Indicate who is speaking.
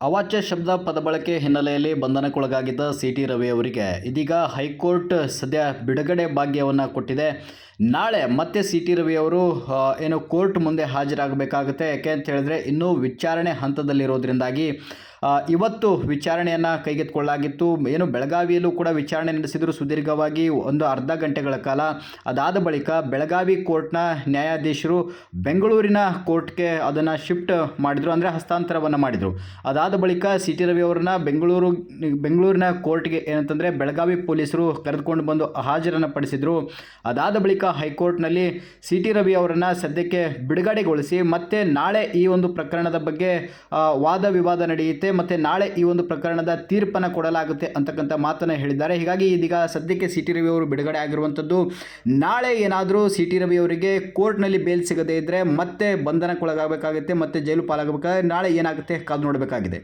Speaker 1: ಅವಾಚ್ಯ ಶಬ್ದ ಪದಬಳಕೆ ಹಿನ್ನೆಲೆಯಲ್ಲಿ ಬಂಧನಕ್ಕೊಳಗಾಗಿದ್ದ ಸಿ ಟಿ ರವಿ ಅವರಿಗೆ ಇದೀಗ ಹೈಕೋರ್ಟ್ ಸದ್ಯ ಬಿಡುಗಡೆ ಭಾಗ್ಯವನ್ನು ಕೊಟ್ಟಿದೆ. ನಾಳೆ ಮತ್ತೆ ಸಿ ಟಿ ರವಿ ಅವರು ಏನು ಕೋರ್ಟ್ ಮುಂದೆ ಹಾಜರಾಗಬೇಕಾಗುತ್ತೆ. ಯಾಕೆ ಅಂತ ಹೇಳಿದ್ರೆ, ಇನ್ನೂ ವಿಚಾರಣೆ ಹಂತದಲ್ಲಿರೋದ್ರಿಂದಾಗಿ ಇವತ್ತು ವಿಚಾರಣೆಯನ್ನು ಕೈಗೆತ್ತಿಕೊಳ್ಳಲಾಗಿತ್ತು. ಏನು ಬೆಳಗಾವಿಯಲ್ಲೂ ಕೂಡ ವಿಚಾರಣೆ ನಡೆಸಿದರು ಸುದೀರ್ಘವಾಗಿ ಒಂದು ಅರ್ಧ ಗಂಟೆಗಳ ಕಾಲ. ಅದಾದ ಬಳಿಕ ಬೆಳಗಾವಿ ಕೋರ್ಟ್ನ ನ್ಯಾಯಾಧೀಶರು ಬೆಂಗಳೂರಿನ ಕೋರ್ಟ್ಗೆ ಅದನ್ನು ಶಿಫ್ಟ್ ಮಾಡಿದರು, ಅಂದರೆ ಹಸ್ತಾಂತರವನ್ನು ಮಾಡಿದರು. ಅದಾದ ಬಳಿಕ ಸಿ ಟಿ ರವಿ ಅವರನ್ನ ಬೆಂಗಳೂರು, ಬೆಂಗಳೂರಿನ ಕೋರ್ಟ್ಗೆ ಏನಂತಂದರೆ ಬೆಳಗಾವಿ ಪೊಲೀಸರು ಕರೆದುಕೊಂಡು ಬಂದು ಹಾಜರನ್ನು ಪಡಿಸಿದರು. ಅದಾದ ಬಳಿಕ ಹೈಕೋರ್ಟ್ನಲ್ಲಿ ಸಿ ಟಿ ರವಿ ಅವರನ್ನು ಸದ್ಯಕ್ಕೆ ಬಿಡುಗಡೆಗೊಳಿಸಿ ಮತ್ತೆ ನಾಳೆ ಈ ಒಂದು ಪ್ರಕರಣದ ಬಗ್ಗೆ ವಾದ ವಿವಾದ ನಡೆಯುತ್ತೆ. ಮತ್ತು ನಾಳೆ ಈ ಒಂದು ಪ್ರಕರಣದ ತೀರ್ಪನ್ನು ಕೊಡಲಾಗುತ್ತೆ ಅಂತಕ್ಕಂಥ ಮಾತನ್ನು ಹೇಳಿದ್ದಾರೆ. ಹೀಗಾಗಿ ಇದೀಗ ಸದ್ಯಕ್ಕೆ ಸಿ ರವಿ ಅವರು ಬಿಡುಗಡೆ ಆಗಿರುವಂಥದ್ದು. ನಾಳೆ ಏನಾದರೂ ಸಿ ರವಿ ಅವರಿಗೆ ಕೋರ್ಟ್ನಲ್ಲಿ ಬೇಲ್ ಸಿಗದೇ ಇದ್ದರೆ ಮತ್ತೆ ಬಂಧನಕ್ಕೊಳಗಾಗಬೇಕಾಗುತ್ತೆ, ಮತ್ತೆ ಜೈಲು ಪಾಲಾಗಬೇಕಾದ್ರೆ ನಾಳೆ ಏನಾಗುತ್ತೆ ಕಾದು ನೋಡಬೇಕಾಗಿದೆ.